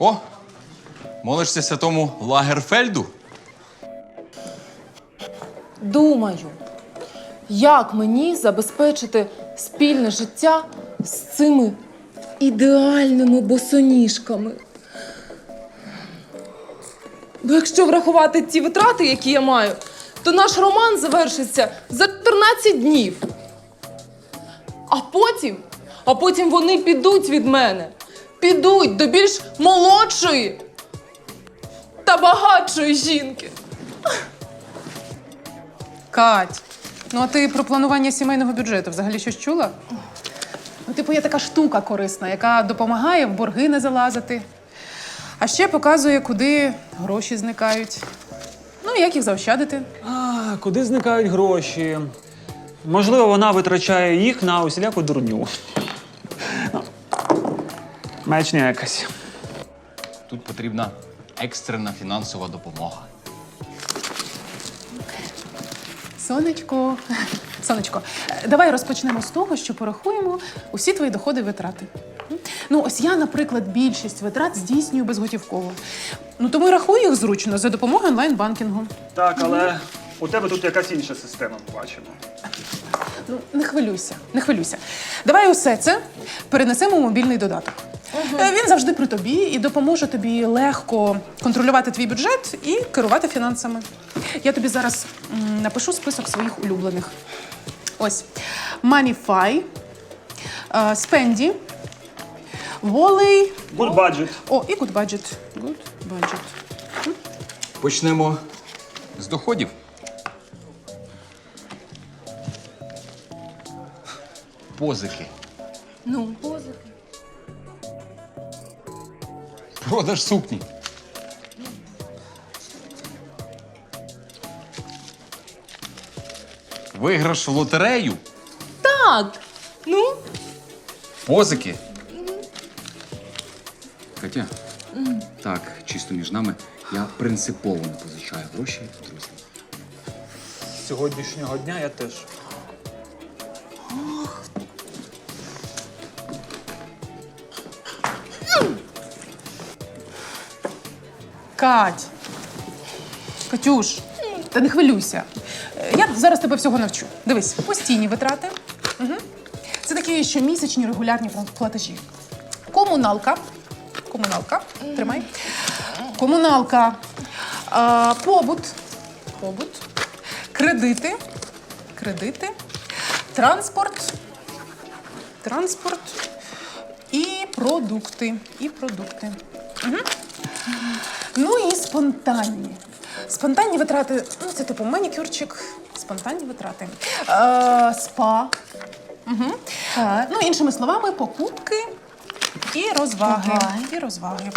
О, молишся святому Лагерфельду? Думаю, як мені забезпечити спільне життя з цими ідеальними босоніжками. Бо якщо врахувати ті витрати, які я маю, то наш роман завершиться за 14 днів. А потім, а потім вони підуть від мене. Підуть до більш молодшої та багатшої жінки. Кать, ну а ти про планування сімейного бюджету взагалі щось чула? Ну, типу, є така штука корисна, яка допомагає в борги не залазити. А ще показує, куди гроші зникають. Ну, і як їх заощадити. А, куди зникають гроші? Можливо, вона витрачає їх на усіляку дурню. Маячня якась. Тут потрібна екстрена фінансова допомога. Сонечко, сонечко, давай розпочнемо з того, що порахуємо усі твої доходи і витрати. Ну, ось я, наприклад, більшість витрат здійснюю безготівково. Ну, тому і рахую їх зручно за допомогою онлайн-банкінгу. Так, але у тебе тут якась інша система, ми бачимо. Ну, не хвилюйся, не хвилюйся. Давай усе це перенесемо у мобільний додаток. Е, Він завжди при тобі і допоможе тобі легко контролювати твій бюджет і керувати фінансами. Я тобі зараз м, напишу список своїх улюблених. Ось Moneyfy, е, Spendy, Volley, Good budget. о, і Good Budget. Good Budget. Почнемо з доходів. Позики. Ну, позики. Продаж сукні. Виграш в лотерею. Так. Ну, Позики. Катя, так, чисто між нами, я принципово не позичаю гроші друзям. З сьогоднішнього дня я теж. Кать. Катюш, та не хвилюйся. Е, Я зараз тебе всього навчу. Дивись, постійні витрати. Угу. Це такі щомісячні регулярні пла- платежі. Комуналка. Комуналка. Тримай. Комуналка. А, побут. Побут. Кредити. Кредити. Транспорт. Транспорт. І продукти. І продукти. Ну і спонтанні. Спонтанні витрати, ну це типу манікюрчик, спонтанні витрати. Е, спа. Угу. Е, ну, іншими словами, покупки і розваги. Давай. І розваги.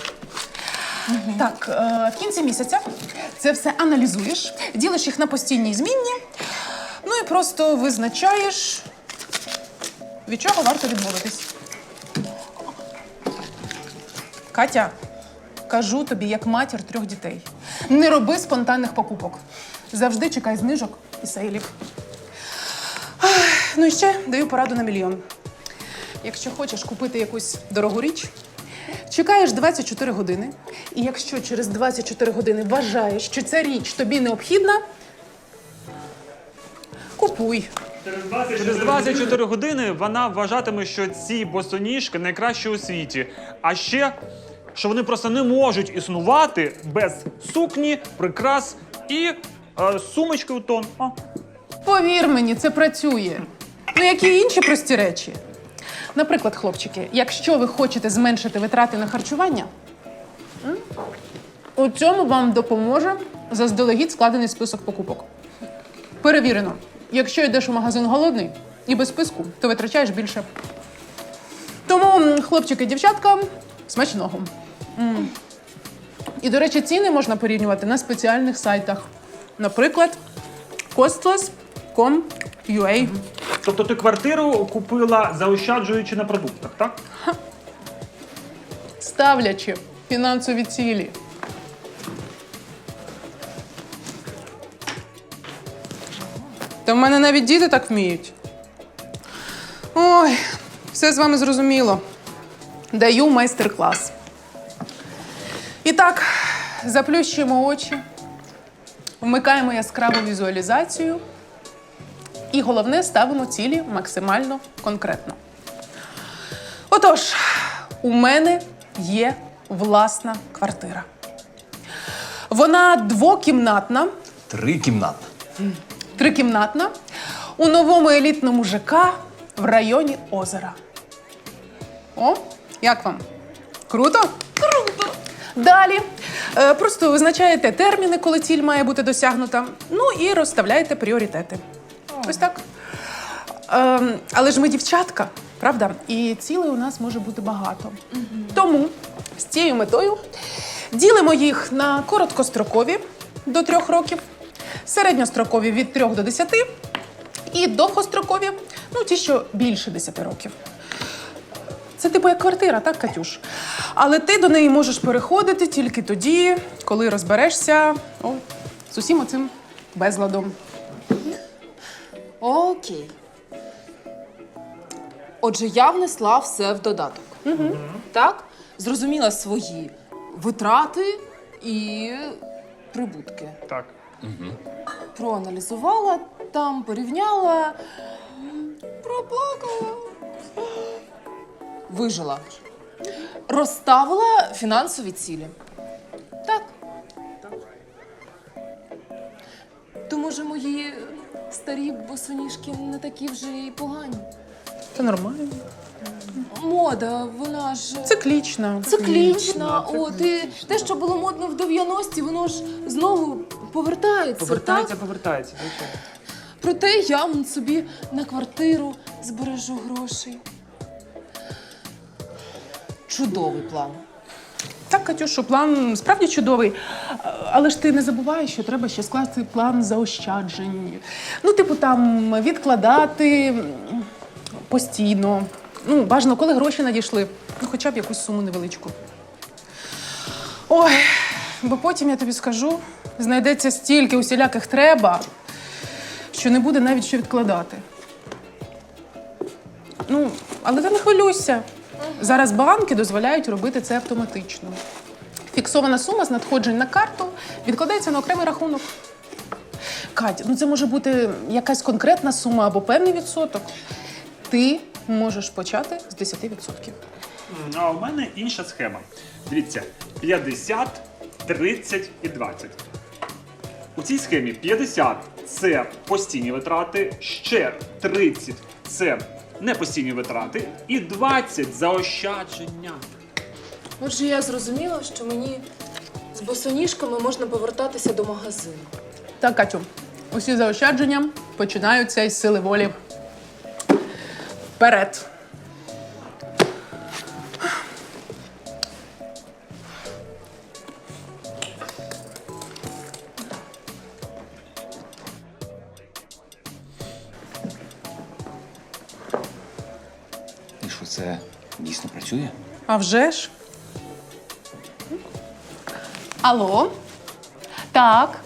Так, е, в кінці місяця це все аналізуєш, ділиш їх на постійні і змінні, ну і просто визначаєш, від чого варто відмовитись. Катя, кажу тобі, як матір трьох дітей. Не роби спонтанних покупок. Завжди чекай знижок і сейлів. Ну і ще даю пораду на мільйон. Якщо хочеш купити якусь дорогу річ, чекаєш 24 години. І якщо через 24 години вважаєш, що ця річ тобі необхідна, купуй. Через 24 години вона вважатиме, що ці босоніжки найкращі у світі. А ще, що вони просто не можуть існувати без сукні, прикрас і е, сумочки у тон. А. Повір мені, це працює. Ну, як і інші прості речі. Наприклад, хлопчики, якщо ви хочете зменшити витрати на харчування, у цьому вам допоможе заздалегідь складений список покупок. Перевірено, якщо йдеш у магазин голодний і без списку, то витрачаєш більше. Тому, хлопчики, дівчатка, смачного. І, до речі, ціни можна порівнювати на спеціальних сайтах. Наприклад, costless.com.ua. Тобто ти квартиру купила заощаджуючи на продуктах, так? ставлячи фінансові цілі. Та в мене навіть діти так вміють. Ой, все з вами зрозуміло. Даю майстер-клас. Заплющуємо очі, вмикаємо яскраву візуалізацію. І головне, ставимо цілі максимально конкретно. Отож, у мене є власна квартира. Вона двокімнатна, Трикімнатна. трикімнатна у новому елітному ЖК в районі озера. О, як вам? Круто? Круто! Далі просто визначаєте терміни, коли ціль має бути досягнута. Ну і розставляєте пріоритети. Ось так. Ем, але ж ми дівчатка, правда? І цілей у нас може бути багато. Тому з цією метою ділимо їх на короткострокові до трьох років, середньострокові від трьох до десяти і довгострокові, ну ті, що більше 10 років. Це типу як квартира, так, Катюш? Але ти до неї можеш переходити тільки тоді, коли розберешся о, з усім оцим безладом. Окей. Отже, я внесла все в додаток. Так? Зрозуміла свої витрати і прибутки. Так. Проаналізувала там, порівняла, проплакала. Вижила. Розставила фінансові цілі. Так. То може мої старі босоніжки не такі вже й погані. Це нормально. Мода, вона ж Циклічна. циклічна. От і те, що було модно в 90-ті, воно ж знову повертається. Повертається, так? повертається. звичайно. Проте я м, собі на квартиру збережу грошей. Чудовий план. Так, Катюшу, план справді чудовий. Але ж ти не забувай, що треба ще скласти план заощаджень. Ну, типу, там відкладати постійно. Ну, бажано, коли гроші надійшли, ну, хоча б якусь суму невеличку. Ой, бо потім я тобі скажу, знайдеться стільки усіляких треба, що не буде навіть що відкладати. Ну, але ти не хвилюйся. Зараз банки дозволяють робити це автоматично. Фіксована сума з надходжень на карту відкладається на окремий рахунок. Катя, ну це може бути якась конкретна сума або певний відсоток. Ти можеш почати з 10%. А у мене інша схема. Дивіться, 50, 30 і 20. У цій схемі 50 це постійні витрати, ще 30 це непостійні витрати, і 20 заощадження. Отже, я зрозуміла, що мені з босоніжками можна повертатися до магазину. Так, Катю, усі заощадження починаються із сили волі. Вперед! Що це дійсно працює? А вже ж. Алло. Так.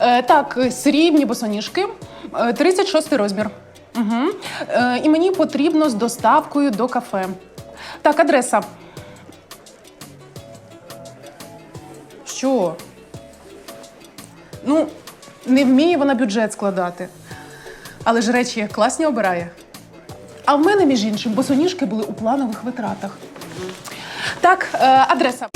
Е, так, срібні босоніжки. Е, 36 розмір. Угу. Е, і мені потрібно з доставкою до кафе. Так, адреса. Що? Ну, не вміє вона бюджет складати. Але ж речі класні обирає. А в мене, між іншим, босоніжки були у планових витратах. Так, е, адреса.